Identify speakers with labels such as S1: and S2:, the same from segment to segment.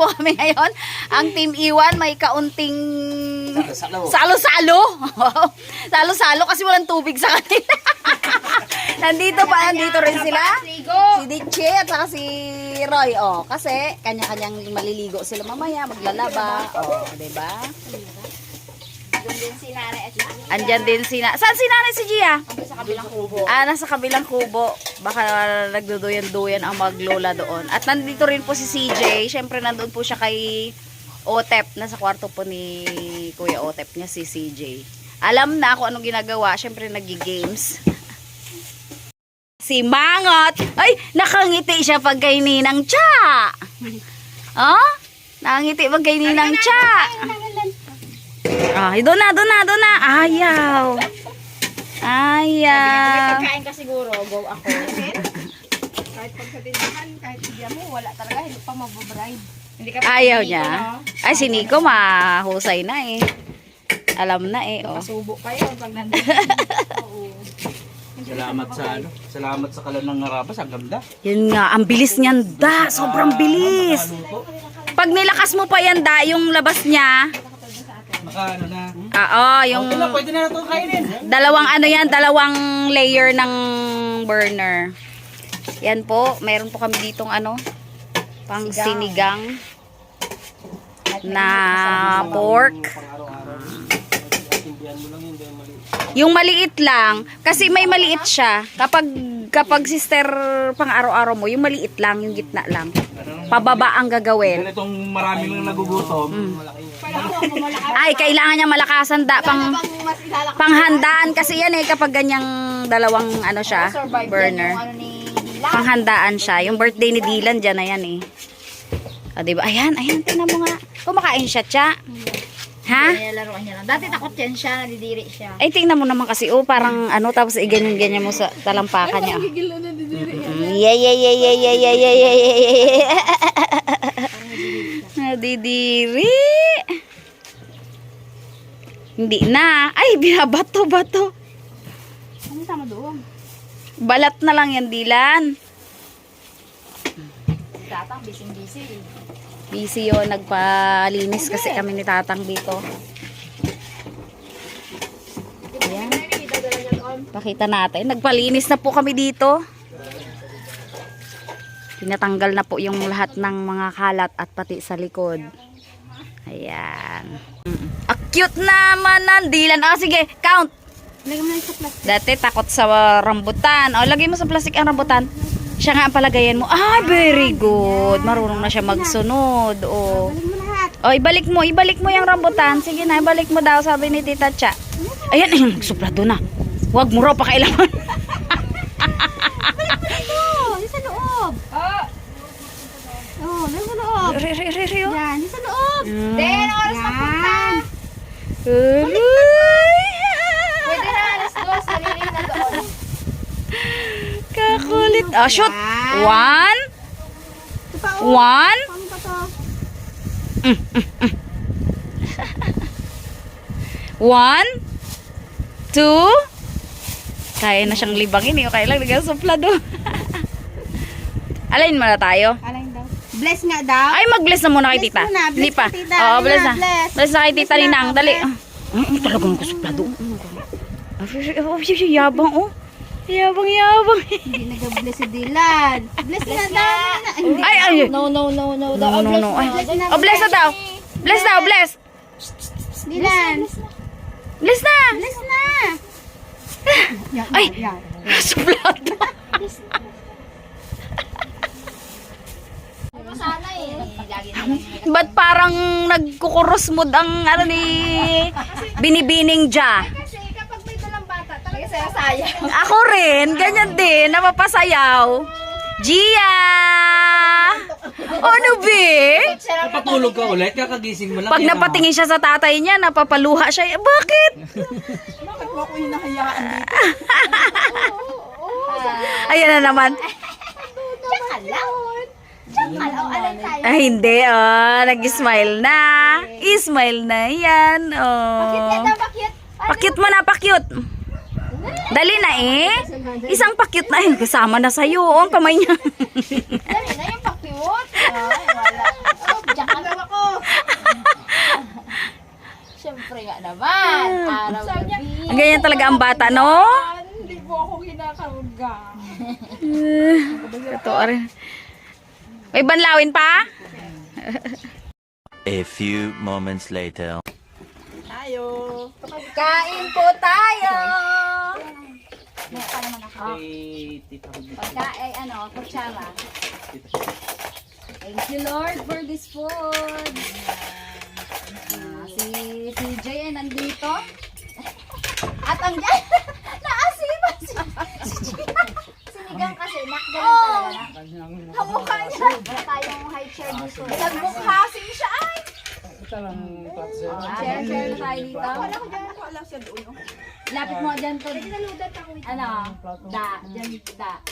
S1: po kami ngayon. Ang Team Iwan may kaunting
S2: Salo.
S1: salo-salo. Salo-salo kasi walang tubig sa kanila. nandito pa, nandito rin sila. Si Diche at saka si Roy. Oh, kasi kanya-kanyang maliligo sila mamaya, maglalaba. Oh, 'di ba? Andyan din si na Saan si nanay si Gia?
S3: Sa kabilang kubo.
S1: Ah, nasa kabilang kubo. Baka nagduduyan-duyan ang maglola doon. At nandito rin po si CJ. Siyempre, nandun po siya kay Otep. Nasa kwarto po ni Kuya Otep niya si CJ. Alam na kung anong ginagawa. Siyempre, nagi-games. si Mangot. Ay, nakangiti siya pag kay Ninang Cha. Oh? Nakangiti pag kay Ninang Cha. Ah, doon na, doon na, doon na. Ayaw. Ayaw.
S3: Pagkain ka siguro, go ako. kahit pag sa tindahan, kahit hindi mo, wala talaga, hindi pa mababride. Hindi ka
S1: Ayaw niya. Ay, si Nico mahusay na eh. Alam na eh. Oh.
S3: Pasubo kayo pag nandun.
S2: Salamat sa ano. Salamat sa kalan ng ngarapas. Ang ganda.
S1: Yun nga, ang bilis niyan da. Sobrang bilis. Pag nilakas mo pa yan da, yung labas niya.
S2: Naka ano na.
S1: Ah, oh, yung
S2: Ito na, pwede na ito kainin.
S1: dalawang ano yan, dalawang layer ng burner. Yan po, meron po kami ditong ano, pang sinigang na pork. Yung maliit lang, kasi may maliit siya. Kapag kapag sister pang araw-araw mo, yung maliit lang, yung gitna lang. Pababa ang gagawin.
S2: Ganitong marami lang nagugutom.
S1: Ay, kailangan niya malakasan da pang panghandaan kasi yan eh kapag ganyang dalawang ano siya, burner.
S3: Ano
S1: Panghandaan siya. Yung birthday ni Dylan dyan na yan eh. O, diba? Ayan, ayan, tingnan mo nga. Kumakain siya, Cha. Ha?
S3: Kaya laruan niya lang. Dati takot yan siya, nadidiri siya.
S1: Ay, tingnan mo naman kasi, oh, parang ano, tapos iganyan-ganyan mo sa talampakan niya. Mm, Yeah, yeah, yeah, yeah, yeah, yeah, yeah, yeah, yeah, yeah. Nadidiri. Hindi na. Ay, binabato-bato.
S3: Ano tama doon?
S1: Balat na lang yan, Dilan.
S3: Tatang, busy-busy.
S1: Busy yun, nagpalinis kasi kami ni Tatang dito. Ayan. Pakita natin. Nagpalinis na po kami dito. Tinatanggal na po yung lahat ng mga kalat at pati sa likod. Ayan. Mm. Ah, cute naman ng dilan. Ah, sige, count.
S3: Lagyan mo na sa plastic.
S1: Dati takot sa rambutan. O, lagay mo sa plastic ang rambutan. Siya nga ang palagayan mo. Ay, very good. Marunong na siya magsunod. O.
S3: Lagyan mo lahat.
S1: O, ibalik mo. Ibalik mo yung rambutan. Sige na, ibalik mo daw, sabi ni Tita Cha. Ayan, ayun, nagsuplado na. Huwag mo raw pakailaman.
S3: Oh, yung sa loob. Oh. Oh, yung sa loob.
S1: Re, re, re, re, oh.
S3: Yan, yung sa loob.
S1: Mm.
S3: Den, oras na punta.
S1: Aray.
S3: Pwede na alas dos, sarili na doon.
S1: Ah, shoot.
S3: Yan.
S1: One. One.
S3: Paano pa to?
S1: One. Two. Kaya na siyang libangin eh. Kaya lang naging suplado. Alain mo na tayo.
S3: Daw. Bless nga daw.
S1: Ay, mag-bless na muna kay
S3: Bless
S1: tita.
S3: muna, bless
S1: Hindi pa. Oo, bless
S3: na, bless.
S1: Na kay tita Ninang. Dali. Ah, mm, talagang kusuplado. Oh, yabang oh. Yabang, yabang.
S3: Hindi nag-bless si Dylan. Bless, na daw.
S1: Ay, ay.
S3: No, no, no, no.
S1: No, no, no.
S3: Bless.
S1: Oh, bless na daw. Bless daw, bless.
S3: Dylan.
S1: Bless na.
S3: Bless na.
S1: Ay.
S3: eh. Lagi na lang.
S1: Ba't parang nagkukurus mood ang ano ni binibining ja?
S3: Kasi kapag may dalang bata, talaga sa'yo sayang.
S1: Ako rin, ganyan din, napapasayaw. Gia! Ano be?
S2: Napatulog ka ulit. Kakagising mo lang.
S1: Pag napatingin siya sa tatay niya, napapaluha siya. Eh, Bakit?
S2: Bakit mo ako hinahayaan dito?
S1: Ayan na naman.
S3: Tsaka lang. Tsaka
S1: hindi. Oh, nag-smile na. I-smile na yan. Oh.
S3: daw bakit?
S1: Pakyut mo na, pakyut. Dali na eh. Isang pakyut na eh. Kasama na sa'yo. Oh, ang kamay niya.
S3: Dali na yung pakyut. Ay, wala. Oh, Diyan lang ako.
S1: Siyempre nga naman. Hmm. Araw gabi.
S4: Ang ganyan talaga ang bata, no?
S1: Hindi po ako kinakarga.
S4: Ito, hmm. aray. May banlawin pa?
S5: A few moments later.
S6: Tayo.
S1: Kain po tayo. May pa naman ako.
S6: Kay Tita Ruby.
S1: Pagkain, ano, kutsara. Thank you, Lord, for this food. Ah, si CJ ay nandito. At ang naasiman si, si Sinigang kasi, nak, ganun talaga na. Kamukha niya. Tayong high chair dito. Nagmukhasin siya ay. Share, share tayo dito. Wala ko dyan. Siya doon. Lapit mo dyan to. Ano? Da. Dyan, da.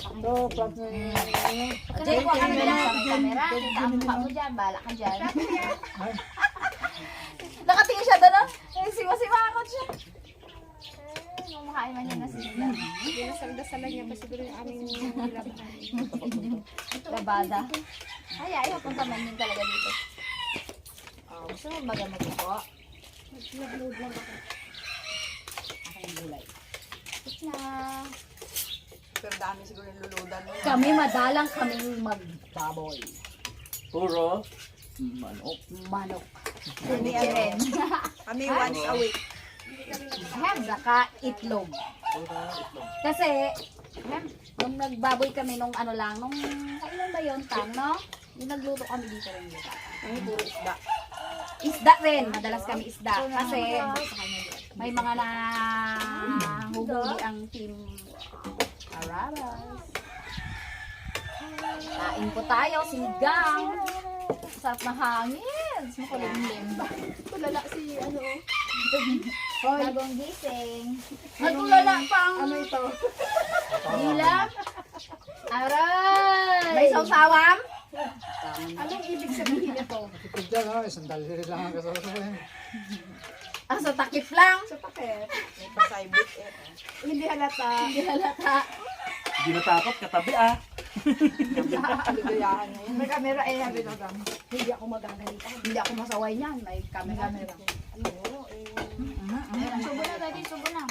S1: Diyan ko kami lang sa camera. Kita ang mukha mo dyan. Bala ka dyan. Nakatingin siya doon. oh. Eh, siwa-siwa ako siya. Eh, Mumukhain man niya na sila.
S3: Dinasal-dasalan niya pa siguro yung aming hirap.
S1: Labada. Ay, ayaw. Punta man din talaga dito. Oh, gusto mo baga magluto?
S3: Nag-load lang ako.
S1: Aking gulay. Na.
S6: Pero dami siguro yung luludan mo.
S1: Kami madalang kaming magbaboy.
S6: Puro manok.
S1: Manok. Hindi rin.
S6: Kami once a week.
S1: Hem, saka itlog. Kasi, hem, nung nagbaboy kami nung ano lang, nung, kailan ba yun, Tang, no? Yung nagluto kami dito rin dito.
S6: Kami puro isda.
S1: Isda rin, madalas kami isda. Kasi, may mga na hubuli ang team Arabas. Kain po tayo, sinigang. Sarap na hangin. Makulimlim.
S3: Tulala si ano.
S1: Hoy. Bagong gising. Nagulala pang... Ano ito? Dilam. Aray! May sawsawam?
S3: Anong ibig sabihin nito?
S1: Ah, so takip lang.
S3: Sa paket.
S6: May pasaybit eh.
S3: Hindi halata.
S1: Hindi halata.
S6: Hindi natakot, katabi ah.
S3: Kaligayahan na yun. May camera eh, sabi ko lang. Hindi ako magagalita.
S1: Hindi ako masaway niyan. May camera.
S3: Ano eh.
S1: Subo na dati, subo na.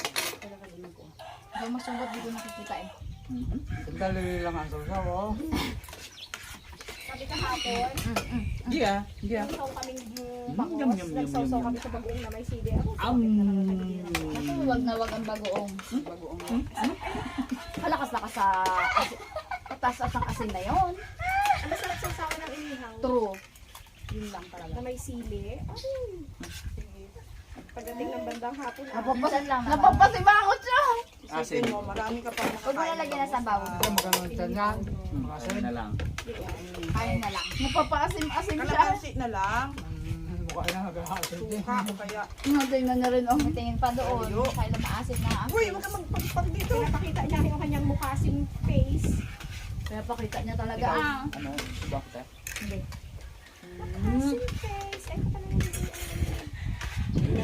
S1: Hindi masumbot, di ko nakikita eh.
S3: Sabi kahapon,
S6: Hindi ah. Hindi ah.
S3: saw kaming
S6: Yum,
S3: bangos.
S6: yum, yum,
S3: Nagsawsaw
S6: yum,
S3: kami sa bagoong na may sili. Ako,
S6: Um,
S1: Ako, wag na wag ang bagoong. Bagoong. Kalakas-lakas sa asin. Patas ang asin na yon.
S3: ano sa nagsasawa ng inihaw?
S1: True. Yun lang talaga.
S3: Na may sili. Ay. Pagdating ng bandang hapon, ah,
S1: Napapasan lang naman. Napapasimangot siya.
S6: Asin.
S7: mo, marami ka pa
S1: Huwag mo nalagyan na sa bawang.
S6: Asin na lang.
S1: Kain na lang.
S4: Napapaasim-asim siya.
S7: Kalamansi na lang. Suka o kaya.
S4: Tingnan na rin, oh.
S1: May tingin pa doon. Kaya na maasin na
S7: Uy, huwag ka magpagpag dito.
S3: pinapakita niya yung kanyang mukhasin face.
S1: Kaya pakita niya talaga. Ah.
S6: Ano? Subak ka?
S3: Mukhasin face. Ay, ka pala hindi.
S7: Yan naman, little boy.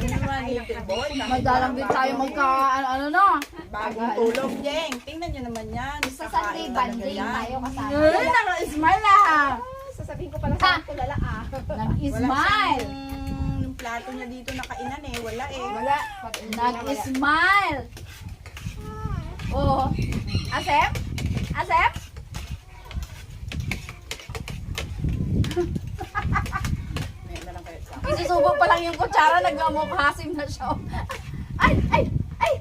S4: Madalang din tayo magka, ano, ano na.
S7: Bagong tulog, Jeng. Tingnan niyo naman yan.
S1: Sa Sunday banding tayo kasama.
S4: Ay, naka-smile ah.
S3: Ah, sasabihin ko pala sa tulala ah.
S4: Nag-smile.
S7: siyang yung plato niya dito na kainan eh. Wala eh.
S1: Wala.
S4: Nag-smile. Oh. Asem? Asem?
S7: May na lang kayo sa
S4: Isusubo pa lang yung kutsara, nagmamukhasim na siya. Ay, ay, ay!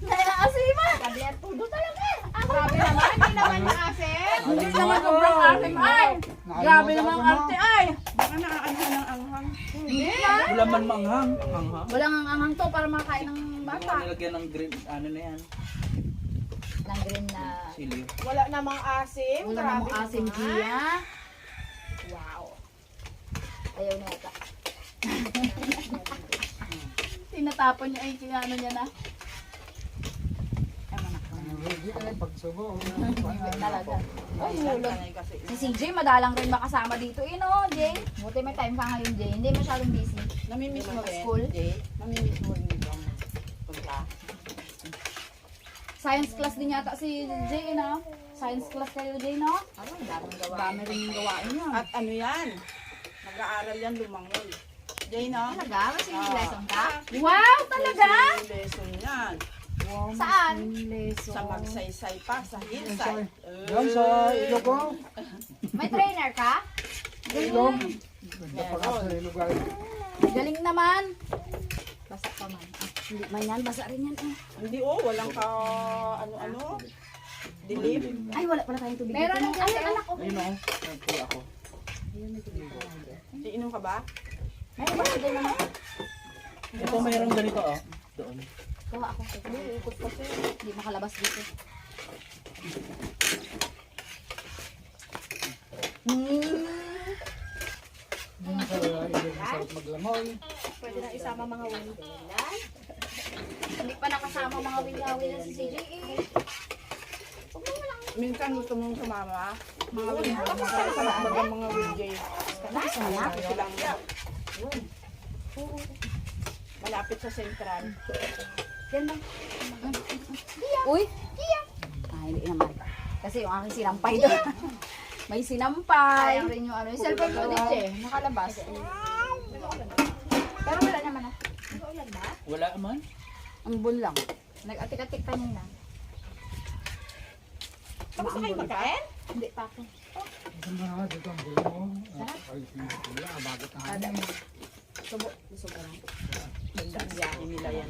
S4: Naiaasiman!
S1: Sabi yan, tudo talaga.
S3: Grabe naman, hindi naman yung asin.
S4: Hindi naman sobrang asim ay! Grabe naman ang arte ay!
S7: Baka nakakaano ng anghang.
S4: Hindi na!
S6: Wala man manghang. Manghang.
S4: Walang ang angang to para makain ng bata.
S6: nilagyan ng green, ano na yan,
S1: Nang green na.
S6: sili.
S3: Wala namang asim.
S4: Wala namang asim. Gia.
S1: Wow. Ayaw na yata.
S4: Tinatapon niya ay kinano niya na.
S1: Talaga.
S4: Ay, hulog. Si CJ madalang rin makasama dito eh no, Jay?
S1: Buti may time ka ngayon, Jay. Hindi masyadong busy.
S7: Namimiss mo rin.
S1: School?
S7: Jay? Namimiss mo rin dito. Punta.
S4: Science class din yata si Jay, no? Science class kayo, Jay, no?
S1: Ano, ang daming gawa.
S4: Dami rin yung gawain niya.
S7: At ano yan? Nag-aaral yan lumangol. Jay, no?
S1: Talaga? May swimming
S7: Ah.
S1: lesson ka? Wow, talaga?
S7: Yung lesson yan.
S1: Saan?
S7: Sa magsaysay pa, sa hillside.
S6: Yan sa Ilogo.
S1: May trainer ka?
S6: Lugar.
S1: Galing naman. Basa pa man. Ah, hindi man yan, basa rin yan. Eh.
S7: Hindi oh, walang ka ano-ano. Dilim.
S1: Ay, wala pala tayong tubig.
S3: Meron dyan,
S1: anak ko.
S6: Ayun o. Nagpula ako.
S7: Iinom ka ba?
S6: Ito mayroong ganito oh. Doon.
S1: Kuha ako.
S7: Ikot kasi.
S1: Hindi makalabas dito.
S6: Sa Ilog masarap maglamoy.
S3: Pwede na isama mga wing.
S1: Hindi pa nakasama mga na si CJ eh.
S7: Minsan gusto mong sumama. Mga wing. Masarap ang mga wing Jay?
S1: Masaya.
S7: Silang Malapit sa central.
S1: Yan lang. Uy! Ah, hindi naman. Kasi yung aking sinampay doon. May sinampay.
S3: Sayang rin yung ano. Yung cellphone mo din, Che. Nakalabas. Pero wala naman ah.
S6: Wala man.
S1: Ang bun lang.
S3: Nag-atik-atik kanina.
S7: Tapos na kayo magkain?
S3: Hindi pa ako.
S6: Saan ba na dito ang gulo mo? Ay, pinipula. Bakit na
S3: Ada mo.
S1: Subo. Subo lang.
S7: Ganda ang biyahe nila yan.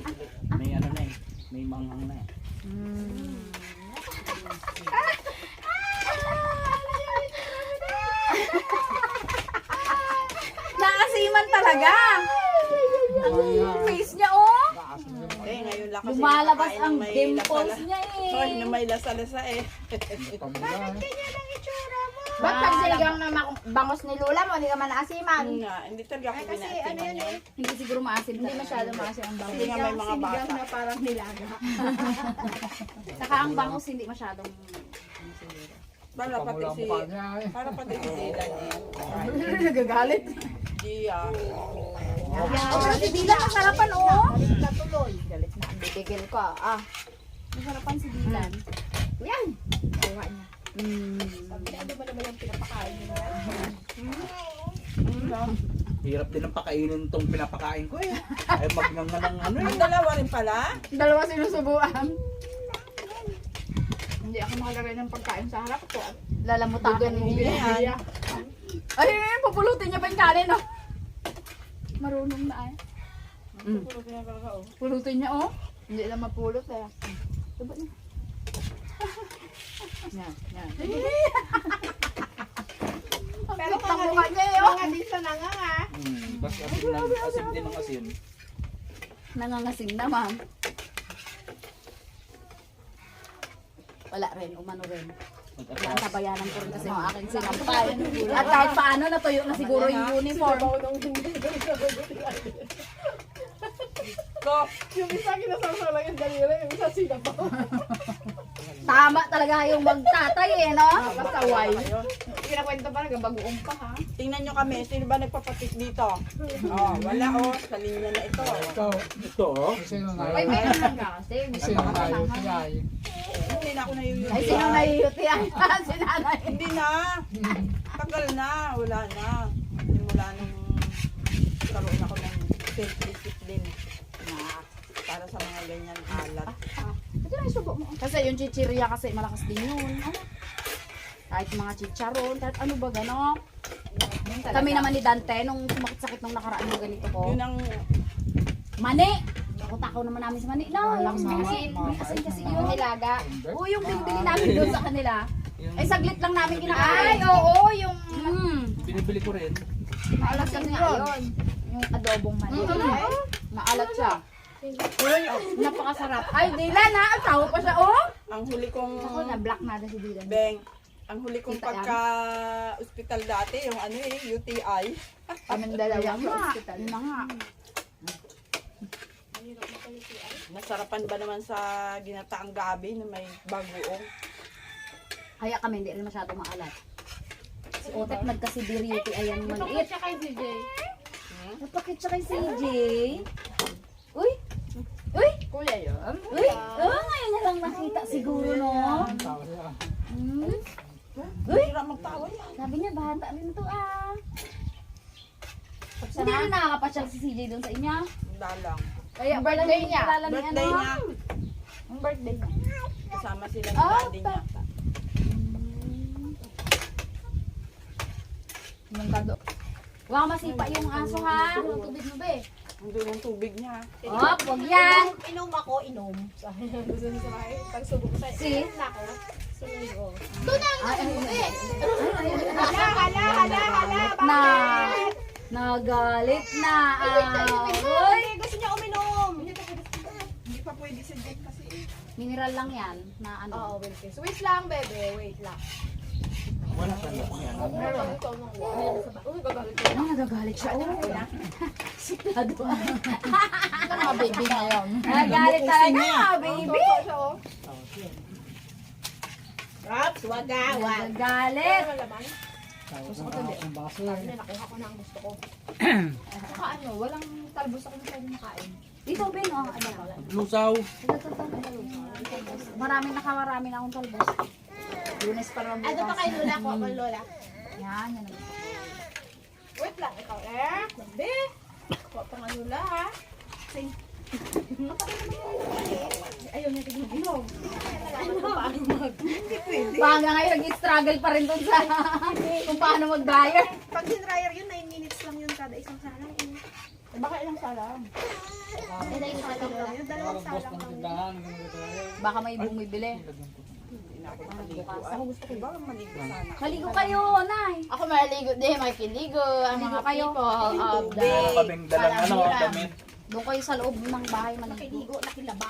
S6: May ano na eh. May manghang na eh.
S1: Naasiman talaga. Ang face niya oh.
S7: Eh, ngayon lang kasi
S1: Lumalabas
S7: nakakain ng
S1: ang
S7: may
S1: dimples
S7: lasala-
S1: niya eh.
S7: na may lasa-lasa eh.
S6: Pamula eh.
S3: Ba't pag sinigang na mak- bangos ni Lula mo, hindi ka man naasiman?
S7: Yun nga, hindi talaga ako
S3: Kasi ano yun eh.
S1: Hindi siguro maasim
S3: Hindi masyado maasim ang bangos.
S7: Hindi nga may mga
S3: Sinigang
S7: bata.
S3: na parang nilaga.
S1: Saka ang bangus hindi masyadong ano.
S7: Para pati si...
S6: eh.
S7: Para pati si Dylan eh.
S3: Nagagalit.
S7: Gia.
S1: Pero si Dylan masarapan oh.
S3: Galit na tuloy. Galit na. Ang bibigil ko ah.
S1: Masarapan si Dylan.
S3: Yan. Kuha niya.
S1: Mm.
S3: Sabi niya, ano ba naman yung pinapakain niya?
S6: Hirap din ang pakainin itong pinapakain ko eh. Ay magnang na ng ano eh.
S7: Ang dalawa rin pala.
S3: Dalawa sinusubuan. Hindi ako makalagay ng pagkain sa harap ko.
S1: Lalamutakan mo.
S3: Yan. Ay, pupulutin niya pa yung kanin, oh. Marunong na ay.
S1: Mm.
S3: Pulutin niya, oh. Hindi lang mapulot, eh. Diba niya?
S1: Yan, yan.
S3: Pero kung mukha niya, eh, oh. Mga din sa nanga, nga.
S6: Hmm. Basta asim, lang, asim din ang asim.
S1: Nangangasing naman. Wala rin, umano rin. Wala, tabayanan ko rin kasi yung aking sinampay. At kahit paano, natuyo na siguro yung uniform.
S7: Ko,
S3: Yung isa kinasawsaw lang yung daliri, yung isa sinabaw.
S1: Tama talaga yung magtatay eh, no?
S3: Basta why. Kinakwento pa nag bagoong pa, ha?
S7: tingnan nyo kami. Sino ba nagpapatik dito? Oh, wala oh. Sa linya na ito.
S6: Ito, ito oh. Sino na
S3: Ay, meron lang kasi.
S6: Sino na yun?
S7: Hindi na ako nayuyuti.
S1: Ay, sino nahihiyuti yan? si nanay.
S7: Hindi na. Tagal na. Wala na. Simula nung karoon ako ng self-discipline na para sa mga ganyan alat.
S1: Ito na isubo mo. Kasi yung chichirya kasi malakas din yun. Ano? Kahit mga chicharon, kahit ano ba gano. Kami naman ni Dante, nung sumakit-sakit nung nakaraan yung ganito ko.
S7: Yun ang
S1: Mani! Takot-takaw naman namin si Mani. No, yung kasi, may asin kasi
S6: mama.
S1: yun.
S3: Nilaga.
S1: Oo, yung binibili namin doon sa kanila. Ay, saglit lang namin
S3: Ay,
S1: kinakain.
S3: oo, yung
S1: Mm.
S6: Binibili ko rin.
S3: maalas kasi nga yun. Yung adobong mani.
S1: Maalat siya. Yung napakasarap. Ay, Dylan ha! Ang tawa pa siya, oh!
S7: ang huli kong
S3: Ako na black na si Dylan.
S7: Beng, ang huli kong
S1: Kita yan?
S7: pagka ospital dati, yung ano eh, UTI.
S3: Kami dalawa sa hospital.
S1: Na nga.
S7: Nasarapan ba naman sa ginataang gabi na may bagoong?
S1: Kaya kami hindi rin masyado maalat. Si Otek nagkasibiriti ayan maliit.
S3: siya kay DJ.
S1: Napakit siya kay CJ. Uy! Uy!
S3: Kuya yun.
S1: Uy! Oh, ngayon niya lang nakita siguro, no? Hmm? Uy!
S7: Magtawa yan.
S1: Sabi niya, bata rin to ah.
S3: Hindi
S1: rin nakakapasyal si CJ doon sa inyo.
S7: Dalang.
S1: Kaya birthday niya.
S7: Birthday
S1: ano?
S7: niya.
S1: Ang birthday niya.
S7: Kasama sila ng
S1: Ah,
S7: daddy niya.
S1: Yung kado. Huwag masipa yung aso ha. Yung tubig mo be.
S7: Andun ang tubig niya.
S1: Oh, wag yan.
S3: Inom ako, inom. Sabi niya, gusto niya sa bahay. Pagsubok ko sa'yo.
S1: Si?
S3: Ako, sumuyo.
S1: Hala, hala, hala, hala. Na. Nagalit na. Aroy.
S3: Gusto niya uminom.
S7: Hindi pa pwede si Jake kasi.
S1: Mineral lang yan. Na ano.
S3: Oo, wait. Wait lang, bebe. Wait lang.
S1: Ano, nagagalit siya. Oh. Siklado.
S3: Mga baby ngayon.
S1: Nagagalit talaga, baby.
S3: Siya, oh.
S7: Raps, wagawa.
S1: Nagagalit.
S3: Ano laman? Hindi, nakuha ko na ang gusto ko. Saka ano, walang talbos ako na pwede makain.
S1: Dito, Ben, oh. Ano?
S6: Lusaw.
S1: Ito, ito, ito. Marami nakamarami na akong talbos. Lunes pa naman
S3: Ano pa kay Lola ko? Ako, Lola.
S1: Yan, yan.
S3: Wait lang, ikaw eh. Sabi. Kuha pa nga Lola, ha? Sing. Ayaw niya tignan ko paano mag...
S1: Baka ngayon, nag-struggle pa rin doon sa kung paano mag-diet.
S3: Pag dinryer yun, 9 minutes lang yun kada isang salang. Eh,
S7: Baka ilang salam?
S3: eh isang salang lang yun. Dalawang salang lang yun.
S1: Baka may bumibili.
S7: Ako gusto ko ba maligo sana?
S1: Maligo kayo, Nay.
S3: Ako maliligo din, makikiligo. Ang
S1: Maligo
S3: mga
S1: kayo.
S3: people of the...
S6: Kaming dalang ano, damit.
S1: Doon kayo sa loob ng bahay maligo.
S3: Nakiligo, nakilaba.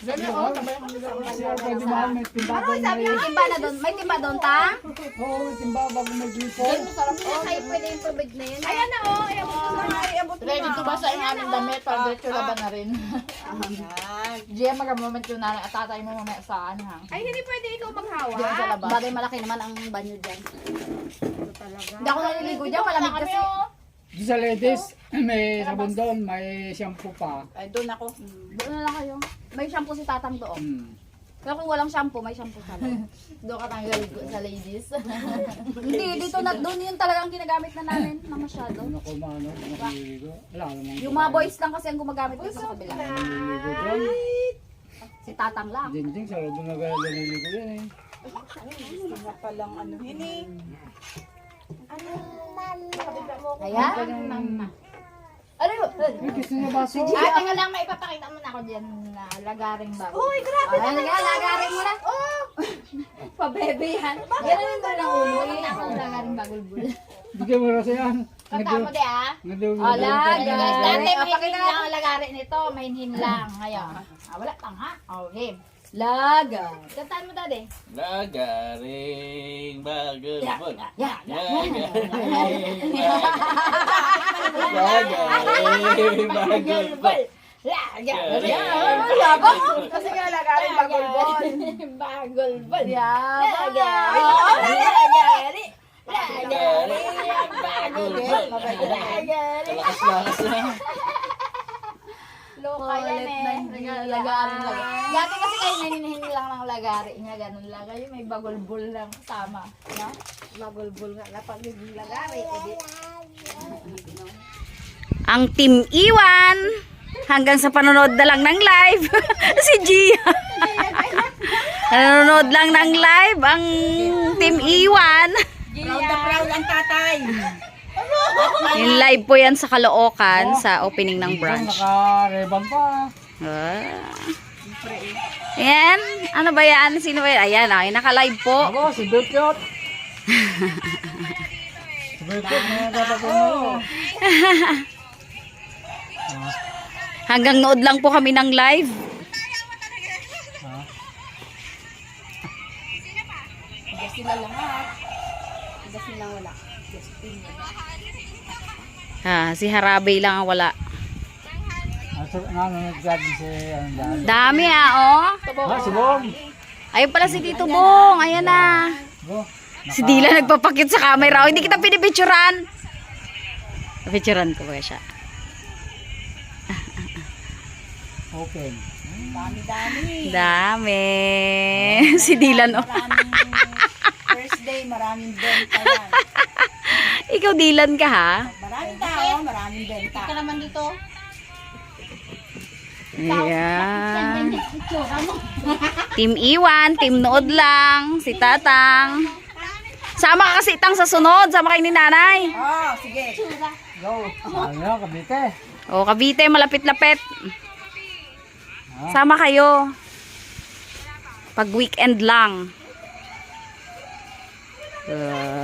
S4: Pwede ba may timba
S1: sabi mo? Timba na doon. May timba doon, ta?
S4: Oo, may timba bago mag-lipo.
S3: Oh, kayo pwede yung tubig na yun. Ayan na, oh. Ayan mo.
S7: Ay, abot mo
S3: Ready
S7: na.
S3: to ba sa aming damit? Para diretso laban na rin.
S7: Yan.
S3: Gia, mag-moment yung nanay at tatay mo mamaya saan ha? Ay, hindi pwede ikaw maghawa. Diyan sa labas.
S1: Bagay malaki naman ang banyo dyan. Hindi ako naliligo dyan. Malamig kasi.
S4: Di sa ladies, may sabon doon, may shampoo pa.
S7: Ay, doon ako.
S1: Doon na lang kayo. May shampoo si tatang doon.
S4: Hmm.
S1: Pero kung walang shampoo, may shampoo sa.
S3: Doon ka tanggal sa ladies.
S1: Hindi, dito na doon yun talaga ang ginagamit na namin na masyado.
S4: Ano ko maano, nakililigo. Wala namang
S1: Yung mga boys lang kasi ang gumagamit dito sa kabila. Si tatang lang.
S4: Dingding, sa loob na naliligo yan eh.
S7: Gusto na palang ano, hini.
S1: Ayan.
S3: Ano yun?
S4: May kiss na baso.
S3: Ah, lang, may ipapakita mo na ako dyan na lagaring bago. Uy, grabe!
S1: Ayan, nga, lagarin mo na. Oh! Pabebe yan. Ganun mo lang ulo.
S3: Pakita ako ng lagaring bagulbul.
S4: Bigyan mo na siya.
S3: Kanta mo di ah.
S4: Nadaw
S1: Oh, lagarin.
S3: Dati
S1: Oh,
S3: may
S1: pakita
S3: hin lang ang nito, may hin lang. Ngayon, ah, wala pang ha? Okay.
S1: Laga.
S3: Kantaan mo dati.
S6: Lagaring bagulbol.
S3: Yeah,
S6: Lagaring Lagaring bagulbol.
S3: Lagaring
S6: Lagaring
S7: Kasi nga lagaring bagulbol.
S3: Bagulbul.
S1: Yeah.
S3: Lagaring. Lagaring.
S6: Lagaring bagulbol.
S3: Lagaring.
S6: Lakas-lakas na.
S3: Loka yan eh. Lagaring lagaring. Dati kasi kayo naninihin lang ng lagari niya, ganun lang. Kayo may bagulbul lang kasama. No? Bagulbul nga. Napag yung lagari, edi
S8: Ang Team Iwan. Hanggang sa panonood na lang ng live. si Gia. Nanonood lang ng live ang Team Iwan.
S7: Proud na proud ang tatay.
S8: Yung live po yan sa Caloocan sa opening ng branch.
S4: Naka-rebang pa.
S8: Ah. Ayan. Ano ba yan? Sino ba yan? Ayan, ay, naka-live po.
S4: Ako, si Bekyot. si may.
S8: Hanggang nood lang po kami ng live. Ah, si Harabe lang ang wala.
S4: Ano dyan.
S8: Dami ah, oh.
S4: Ah, si Bong.
S8: Ayun pala si Tito Bong. Ayan na. Si Dila nagpapakit sa camera. Oh, hindi kita pinipicturan. Picturan ko ba siya?
S4: Open.
S8: Dami. si Dylan, oh.
S7: First day, maraming benta yan.
S1: Ikaw dilan ka ha?
S7: Maraming tao, maraming benta.
S2: Ka naman dito.
S1: Ayan. Team Iwan, Team Nood lang, si Tatang. Sama ka kasi itang sa sunod, sama kayo ni nanay.
S7: Oh, sige. Go.
S4: Ano, kabite.
S1: O, Cavite, malapit-lapit. Sama kayo. Pag weekend lang. Ah.